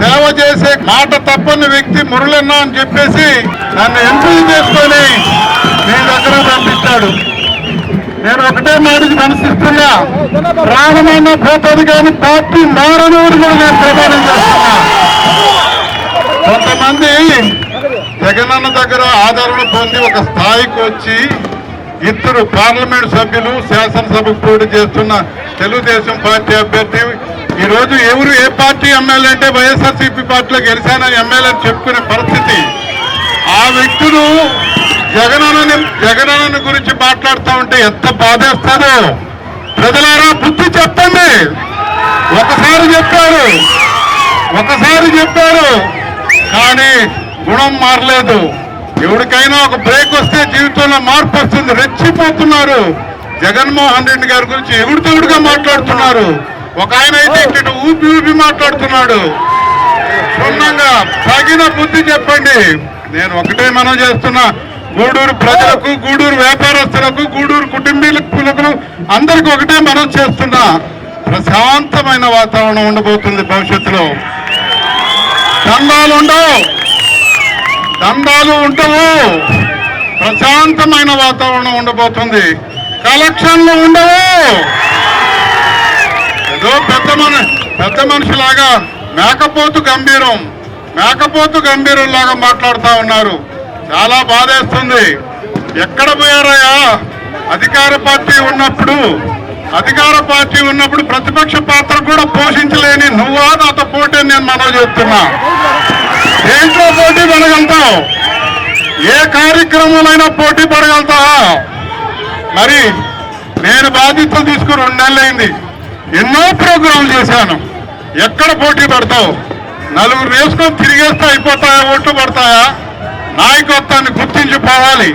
సేవ చేసే మాట తప్పని వ్యక్తి మురళన్న అని చెప్పేసి నన్ను ఎంపిక చేసుకొని మీ దగ్గర పంపించాడు. నేను ఒకటే మాటకి మనసిస్తున్నా. ప్రాణమైన పోతుంది కానీ పార్టీ మారనూరు కూడా నేను ప్రమాణం చేస్తున్నా. కొంతమంది జగనన్న దగ్గర ఆదరణ పొంది ఒక స్థాయికి వచ్చి ఇద్దరు పార్లమెంట్ సభ్యులు శాసనసభకు పోటీ చేస్తున్న తెలుగుదేశం పార్టీ అభ్యర్థి ఈరోజు ఎవరు ఏ పార్టీ ఎమ్మెల్యే అంటే వైఎస్ఆర్సీపీ పార్టీలో గెలిచానని ఎమ్మెల్యే అని చెప్పుకునే పరిస్థితి. ఆ వ్యక్తులు జగనన్న జగనన్న గురించి మాట్లాడుతూ ఉంటే ఎంత బాధేస్తారో ప్రజలారా బుద్ధి చెప్పండి. ఒకసారి చెప్పారు. ఒకసారి చెప్పారు. కానీ గుణం మారలేదు. ఎవరికైనా ఒక బ్రేక్ వస్తే జీవితంలో మార్పు వస్తుంది. రెచ్చిపోతున్నారు. జగన్మోహన్ రెడ్డి గారి గురించి ఎగుడుతోడుగా మాట్లాడుతున్నారు? ఒక ఆయన అయితే ఇక్కడ ఊపి ఊపి మాట్లాడుతున్నాడు. క్షుణ్ణంగా తగిన బుద్ధి చెప్పండి. నేను ఒకటే మనం చేస్తున్నా. గూడూరు ప్రజలకు గూడూరు వ్యాపారస్తులకు గూడూరు కుటుంబీకులకు అందరికి ఒకటే మనం చేస్తున్నా. ప్రశాంతమైన వాతావరణం ఉండబోతుంది భవిష్యత్తులో. దండాలు ఉండవు. దండాలు ఉండవు. ప్రశాంతమైన వాతావరణం ఉండబోతుంది. కలెక్షన్లు ఉండవు. పెద్ద మన పెద్ద మనిషిలాగా మేకపోతు గంభీరం మేకపోతు గంభీరం లాగా మాట్లాడుతూ ఉన్నారు. చాలా బాధేస్తుంది. ఎక్కడ పోయారయ్యా? అధికార పార్టీ ఉన్నప్పుడు అధికార పార్టీ ఉన్నప్పుడు ప్రతిపక్ష పాత్ర కూడా పోషించలేని నువ్వా నాతో పోటీ నేను మనవి చెప్తున్నా దేంట్లో పోటీ పడగలుగుతావు? ఏ కార్యక్రమంలో పోటీ పడగలుగుతావా? మరి నేను బాధ్యతలు తీసుకుని రెండు నెలలైంది. ఎన్నో ప్రోగ్రాంలు చేశాను. ఎక్కడ పోటీ పడతావు? నలుగురు వేసుకొని తిరిగేస్తే అయిపోతాయా? ఓట్లు పడతాయా? నాయకత్వాన్ని గుర్తించి పోవాలి.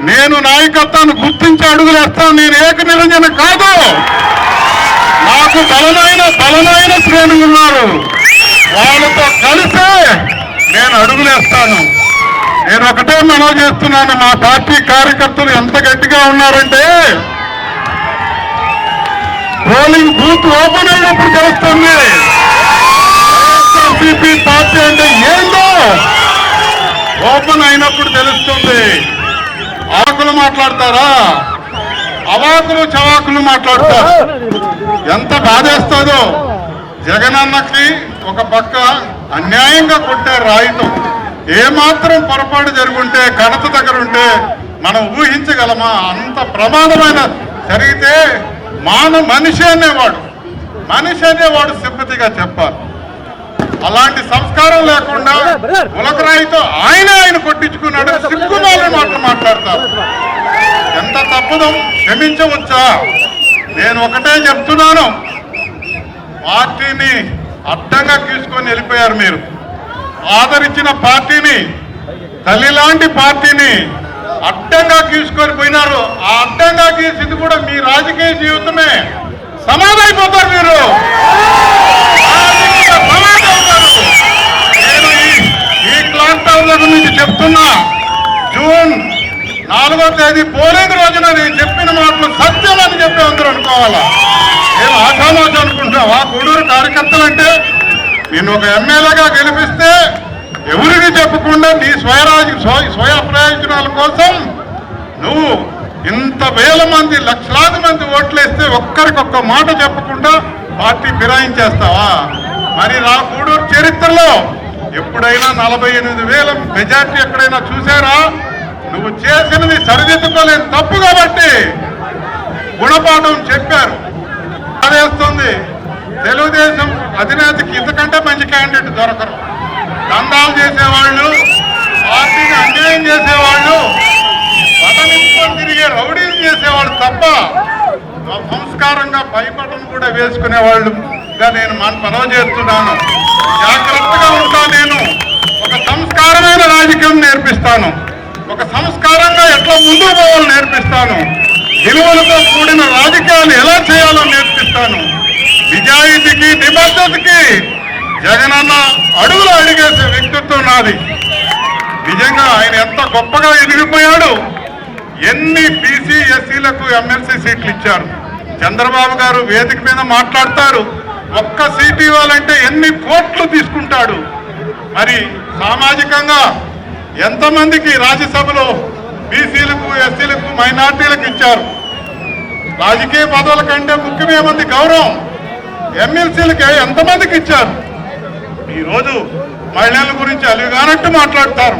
నేను నాయకత్వాన్ని గుర్తించి అడుగులేస్తాను నేను ఏక నిరంజన కాదు. నాకు బలమైన బలమైన శ్రేణులు ఉన్నారు. వాళ్ళతో కలిసే నేను అడుగులేస్తాను నేను ఒకటే మనవి చేస్తున్నాను. మా పార్టీ కార్యకర్తలు ఎంత గట్టిగా ఉన్నారంటే పోలింగ్ బూత్ ఓపెన్ అయినప్పుడు తెలుస్తుంది వైఎస్ఆర్సీపీ పార్టీ అంటే ఏందో? ఓపెన్ అయినప్పుడు తెలుస్తుంది. అవాకులు మాట్లాడతారా? అవాకులు చవాకులు మాట్లాడతారు. ఎంత బాధేస్తుందో. జగనన్నకి ఒక పక్క అన్యాయంగా కొట్టే రాయితో ఏమాత్రం పొరపాటు జరుగుంటే కడత దగ్గర ఉంటే మనం ఊహించగలమా? అంత ప్రమాదమైన జరిగితే మాన మనిషి అనేవాడు. మనిషి అనేవాడు సింపతిగా చెప్పాలి. అలాంటి సంస్కారం లేకుండా ఉలకరాయితో ఆయన ఆయన కొట్టించుకున్నాడు సిగ్గుమాలని మాటలు మాట్లాడతారు. ఎంత తప్పుదం క్షమించవచ్చా? నేను ఒకటే చెప్తున్నాను. పార్టీని అడ్డంగా తీసుకొని వెళ్ళిపోయారు మీరు. ఆదరించిన పార్టీని తల్లి లాంటి పార్టీని అడ్డంగా గీసుకొని పోయినారు. ఆ అడ్డంగా గీసింది కూడా మీ రాజకీయ జీవితమే. సమాధైపోతారు మీరు. నేను ఈ- ఈ క్లాక్ టౌన్ల గురించి చెప్తున్నా. జూన్ నాలుగో తేదీ పోలింగ్ రోజున నేను చెప్పిన మాటలు సత్యం అని చెప్పి అందరూ అనుకోవాలా? నేను ఆశామాష అనుకుంటున్నావా? గూడూరు కార్యకర్తలు అంటే నేను ఒక ఎమ్మెల్యేగా గెలిపిస్తే ఎవరిని చెప్పకుండా నీ స్వయరాజు స్వయ ప్రయోజనాల కోసం నువ్వు ఇంత వేల మంది లక్షలాది మంది ఓట్లేస్తే ఒక్కరికొక్క మాట చెప్పకుండా పార్టీ ఫిరాయించేస్తావా? మరి నా గూడూరు చరిత్రలో ఎప్పుడైనా నలభై ఎనిమిది వేల మెజార్టీ ఎక్కడైనా చూసారా నువ్వు చేసినది సరిదిద్దుకోలేని తప్పు కాబట్టి గుణపాఠం చెప్పారు. బాధేస్తుంది తెలుగుదేశం అధినేతకి ఇంతకంటే మంచి క్యాండిడేట్ దొరకరు. దందాలు చేసేవాళ్ళు పార్టీని అన్యాయం చేసేవాళ్ళు పదనించుకొని తిరిగే రౌడీలు చేసేవాళ్ళు తప్ప సంస్కారంగా భయపడను కూడా వేసుకునే వాళ్ళుగా నేను మన పదవి చేస్తున్నాను. జాగ్రత్తగా ఉంటా నేను. ఒక సంస్కారమైన రాజకీయం నేర్పిస్తాను. ఒక సంస్కారంగా ఎట్లా ముందుకు పోవాలో నేర్పిస్తాను. విలువలతో కూడిన రాజకీయాలు ఎలా చేయాలో నేర్పిస్తాను. నిజాయితీకి నిబద్ధతకి జగనన్న అడుగులు అడిగేసే వ్యక్తిత్వం నాది. నిజంగా ఆయన ఎంత గొప్పగా ఎదిగిపోయాడు. ఎన్ని బీసీ ఎస్సీలకు ఎమ్మెల్సీ సీట్లు ఇచ్చారు. చంద్రబాబు గారు వేదిక మీద మాట్లాడతారు. ఒక్క సీట్ ఇవ్వాలంటే ఎన్ని కోట్లు తీసుకుంటాడు. మరి సామాజికంగా ఎంతమందికి రాజ్యసభలో బీసీలకు ఎస్సీలకు మైనార్టీలకు ఇచ్చారు? రాజకీయ పదవుల కంటే ముఖ్యమేమంది గౌరవం? ఎమ్మెల్సీలకి ఎంతమందికి ఇచ్చారు? ఈరోజు మహిళల గురించి అలిగానట్టు మాట్లాడతారు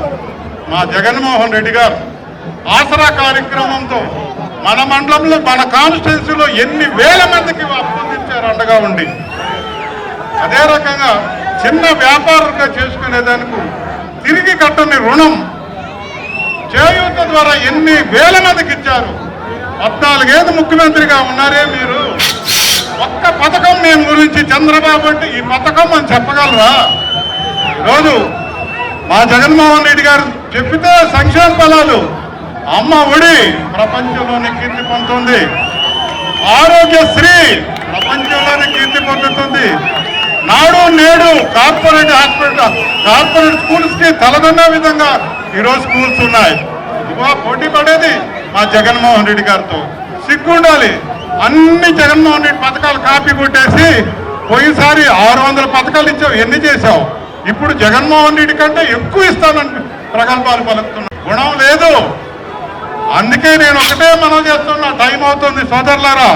మా జగన్మోహన్ రెడ్డి గారు. ఆసరా కార్యక్రమంతో మన మండలంలో మన కాన్స్టిట్యున్సీలో ఎన్ని వేల మందికి అప్పగించారు అండగా ఉండి. అదే రకంగా చిన్న వ్యాపారంగా చేసుకునేదానికి తిరిగి కట్టని రుణం చేయూత ద్వారా ఎన్ని వేల మందికి ఇచ్చారు? పద్నాలుగేదు ముఖ్యమంత్రిగా ఉన్నారే మీరు. ఒక్క పథకం మేము గురించి చంద్రబాబు అంటే ఈ పథకం అని చెప్పగలరా? ఈరోజు మా జగన్మోహన్ రెడ్డి గారు చెప్పితే సంక్షేమ ఫలాలు అమ్మ ఒడి ప్రపంచంలోనే కీర్తి పొందుతుంది. ఆరోగ్యశ్రీ ప్రపంచంలోనే కీర్తి పొందుతుంది. నాడు నేడు కార్పొరేట్ హాస్పిటల్ కార్పొరేట్ స్కూల్స్కి తలదన్న విధంగా ఈరోజు స్కూల్స్ ఉన్నాయి. ఇవా పోటీ పడేది మా జగన్మోహన్ రెడ్డి గారితో. సిగ్గుండాలి. అన్ని జగన్మోహన్ రెడ్డి పథకాలు కాపీ కొట్టేసి పోయినసారి ఆరు వందల పథకాలు ఇచ్చావు. ఎన్ని చేశావు? ఇప్పుడు జగన్మోహన్ రెడ్డి కంటే ఎక్కువ ఇస్తానని ప్రగల్భాలు పలుకుతున్నా. గుణం లేదు. అందుకే నేను ఒకటే మనం చేస్తున్నా. టైం అవుతుంది సోదరులారా.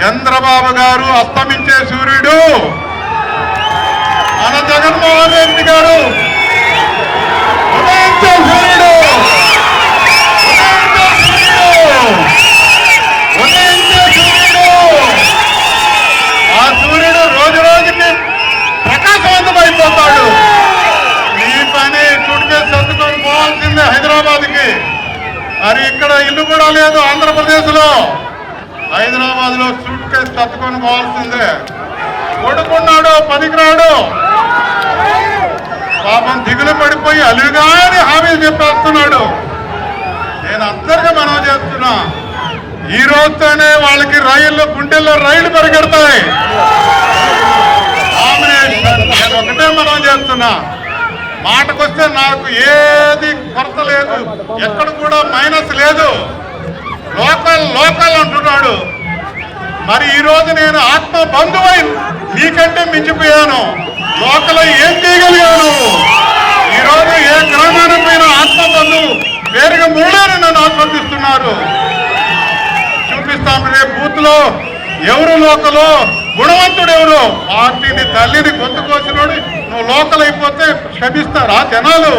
చంద్రబాబు గారు అస్తమించే సూర్యుడు మన జగన్మోహన్ రెడ్డి గారు ఉదయించే సూర్యుడు ఉదయించే సూర్యుడు ఉదయించే సూర్యుడు ఆ సూర్యుడు రోజు రోజుకి ప్రకాశవంతమైపోతాడు ఈ పని చుట్టుకేసి సర్దుకొని పోవాల్సిందే హైదరాబాద్కి మరి ఇక్కడ ఇల్లు కూడా లేదు ఆంధ్రప్రదేశ్లో హైదరాబాద్లో సూట్ కేసు తట్టుకొని పోవాల్సిందే. కొడుకున్నాడు పనికిరాడు. పాపం దిగులు పడిపోయి అలుగాని హామీలు చెప్పేస్తున్నాడు. నేను అందరికీ మనం చేస్తున్నా. ఈ రోజుతోనే వాళ్ళకి రైళ్ళు గుండెల్లో రైళ్ళు పరిగెడతాయి. ఒకటే మనం చేస్తున్నా. మాటకొస్తే నాకు ఏది కొరత లేదు. ఎక్కడ కూడా మైనస్ లేదు. లోకల్ లోకల్ అంటున్నాడు. మరి ఈరోజు నేను ఆత్మ బంధువై నీకంటే మించిపోయాను. లోకల్ ఏం చేయగలిగాను? ఈ రోజు ఏ గ్రామానికి పోయిన ఆత్మ బంధువు వేరుగా మురళిని నన్ను ఆస్వాదిస్తున్నారు. చూపిస్తాను రేపు బూత్లో ఎవరు లోకలో గుణవంతుడు ఎవరు పార్టీని తల్లిని గొంతుకోసినోడు నువ్వు లోకల్ అయిపోతే క్షమిస్తారా జనాలు?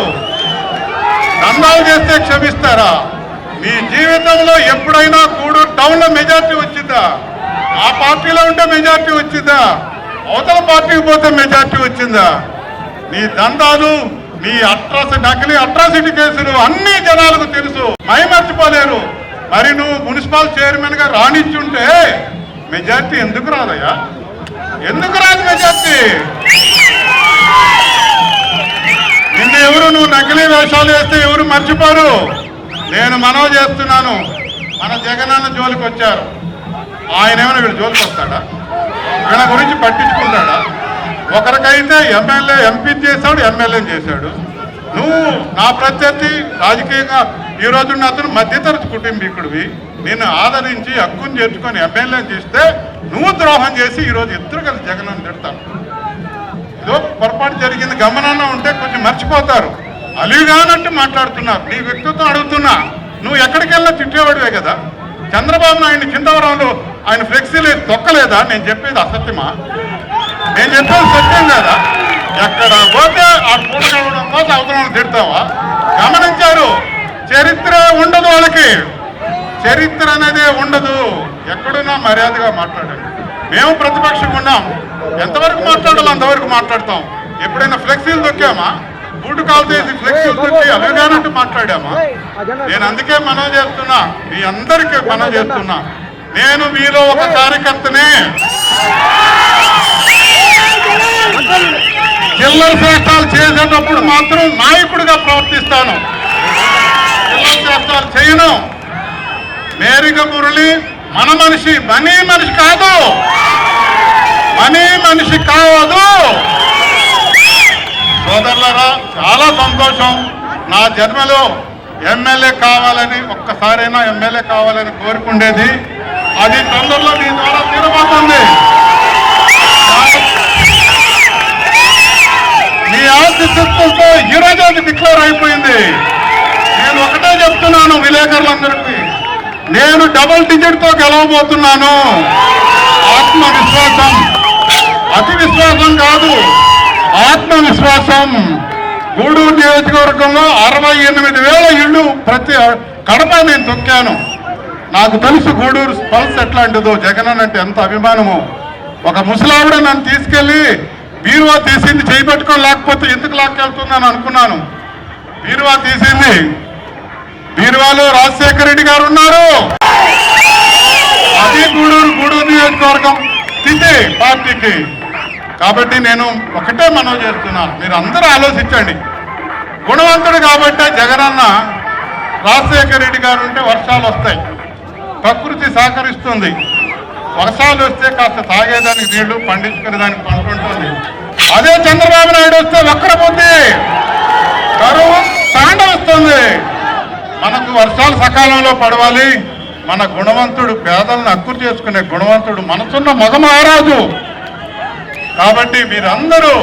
దండాలు చేస్తే క్షమిస్తారా? నీ జీవితంలో ఎప్పుడైనా కూడు టౌన్లో మెజార్టీ వచ్చిందా? ఆ పార్టీలో ఉంటే మెజార్టీ వచ్చిందా? అవతల పార్టీకి పోతే మెజార్టీ వచ్చిందా? నీ దందాలు నీ అట్రాస్ నకిలీ అట్రాసిటీ కేసులు అన్ని జనాలకు తెలుసు. మై మర్చిపోలేరు. మరి నువ్వు మున్సిపల్ చైర్మన్గా రానిచ్చుంటే మెజార్టీ ఎందుకు రాదయ్యా? ఎందుకు రాదు మెజార్టీ? నిన్న ఎవరు నువ్వు నకిలీ వేషాలు వేస్తే ఎవరు మర్చిపోరు? నేను మనవి చేస్తున్నాను. మన జగనన్న జోలికి వచ్చారు. ఆయన ఏమైనా వీడు జోలికి వస్తాడా? వీళ్ళ గురించి పట్టించుకుంటాడా? ఒకరికైతే ఎమ్మెల్యే ఎంపీ చేశాడు ఎమ్మెల్యే చేశాడు. నువ్వు నా ప్రత్యర్థి రాజకీయంగా ఈరోజు రోజు అతను మధ్యతరగతి కుటుంబీకుడివి. నేను ఆదరించి హక్కును చేర్చుకొని ఎమ్మెల్యే చేస్తే నువ్వు ద్రోహం చేసి ఈరోజు ఇద్దరు కలిసి జగన్ తిడతాను ఏదో పొరపాటు జరిగింది గమనంలో ఉంటే కొంచెం మర్చిపోతారు. అలిగానంటూ మాట్లాడుతున్నారు. నీ వ్యక్తిత్వం అడుగుతున్నా. నువ్వు ఎక్కడికెళ్ళినా తిట్టేవాడివే కదా. చంద్రబాబు నాయుడు చింతవరంలో ఆయన ఫ్లెక్సీలు తొక్కలేదా? నేను చెప్పేది అసత్యమా? నేను చెప్పేది సత్యం కదా? ఎక్కడ పోతే ఆ పూట పోతే అవతలం తిడతావా? గమనించారు. చరిత్ర ఉండదు వాళ్ళకి. చరిత్ర అనేదే ఉండదు. ఎక్కడున్నా మర్యాదగా మాట్లాడండి. మేము ప్రతిపక్షం ఉన్నాం. ఎంతవరకు మాట్లాడాలో అంతవరకు మాట్లాడతాం. ఎప్పుడైనా ఫ్లెక్సీలు దొక్కామా? బూటు కాల్ చేసి ఫ్లెక్సీలు దొక్కి అలగానంటూ మాట్లాడామా? నేను అందుకే మనం చేస్తున్నా. మీ అందరికీ మనం చేస్తున్నా. నేను మీలో ఒక కార్యకర్తనే. చిల్లర శ్రేష్టాలు చేసేటప్పుడు మాత్రం నాయకుడిగా ప్రవర్తిస్తాను. చిల్లర శ్రేష్టాలు చేయను. మేరిక మురళి మన మనిషి మనీ మనిషి కాదు. మనీ మనిషి కావదు సోదరులరా చాలా సంతోషం. నా జన్మలో ఎమ్మెల్యే కావాలని ఒక్కసారైనా ఎమ్మెల్యే కావాలని కోరుకుండేది. అది తొందరలో మీ ద్వారా తీరబోతుంది. మీ ఆశిస్సుతో ఈరోజు అది డిక్లేర్ అయిపోయింది. నేను ఒకటే చెప్తున్నాను విలేకరులందరికీ. నేను డబుల్ డిజిట్తో గెలవబోతున్నాను. ఆత్మవిశ్వాసం. అతి విశ్వాసం కాదు. ఆత్మవిశ్వాసం. గూడూరు నియోజకవర్గంలో అరవై ఎనిమిది వేల ఇళ్ళు ప్రతి కడప నేను తొక్కాను. నాకు తెలుసు గూడూరు పల్స్ ఎట్లాంటిదో. జగన్ అంటే ఎంత అభిమానమో. ఒక ముసలావిడ నన్ను తీసుకెళ్ళి బీరువా తీసింది చేయబెట్టుకొని లేకపోతే ఎందుకు లాక్కెళ్తుందని అనుకున్నాను. బీరువా తీసింది బీరువాలో రాజశేఖర రెడ్డి గారు ఉన్నారు. అది గూడూరు గూడూరు నియోజకవర్గం తిండి పార్టీకి. కాబట్టి నేను ఒకటే మనవి చేస్తున్నాను మీరు అందరూ ఆలోచించండి. గుణవంతుడు కాబట్టే జగనన్న రాజశేఖర రెడ్డి గారు ఉంటే వర్షాలు వస్తాయి. ప్రకృతి సహకరిస్తుంది. వర్షాలు వస్తే కాస్త తాగేదానికి నీళ్ళు పండించుకునే దానికి పండుకుంటుంది అదే చంద్రబాబు నాయుడు వస్తే వక్ర కరువు వర్షాలు సకాలంలో పడవాలి. మన గుణవంతుడు పేదలను హక్కురు చేసుకునే గుణవంతుడు మనసున్న మగ మహారాజు. కాబట్టి మీరందరూ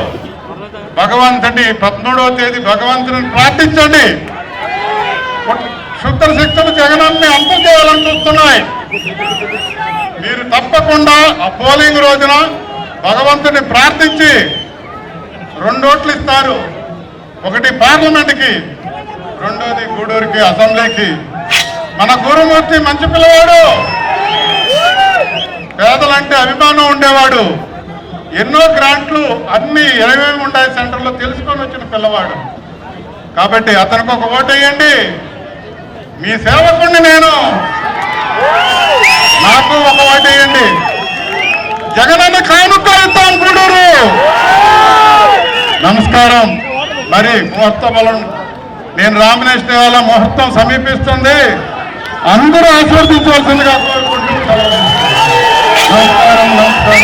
భగవంతుని పద్మూడవ తేదీ భగవంతుని ప్రార్థించండి. శుద్ధ శక్తులు జగనాన్ని అంతం చేయాలని చూస్తున్నాయి. మీరు తప్పకుండా ఆ పోలింగ్ రోజున భగవంతుని ప్రార్థించి రెండు ఓట్లు ఇస్తారు. ఒకటి పార్లమెంట్కి రెండోది గూడూరుకి అసెంబ్లీకి. మన గురుమూర్తి మంచి పిల్లవాడు. పేదలంటే అభిమానం ఉండేవాడు. ఎన్నో గ్రాంట్లు అన్ని ఏమేమి ఉన్నాయి సెంటర్లో తెలుసుకొని వచ్చిన పిల్లవాడు. కాబట్టి అతనికి ఒక ఓటు వేయండి మీ సేవకుణ్ణి నేను. నాకు ఒక ఓటు వేయండి జగనన్న కానుక ఇస్తాం గూడూరు. నమస్కారం. మరి ముహూర్త బలం నేను రామినేషన్ ఇవాళ ముహూర్తం సమీపిస్తుంది. అందరూ ఆశీర్వదించవలసిందిగా కోరుకుంటున్నాను.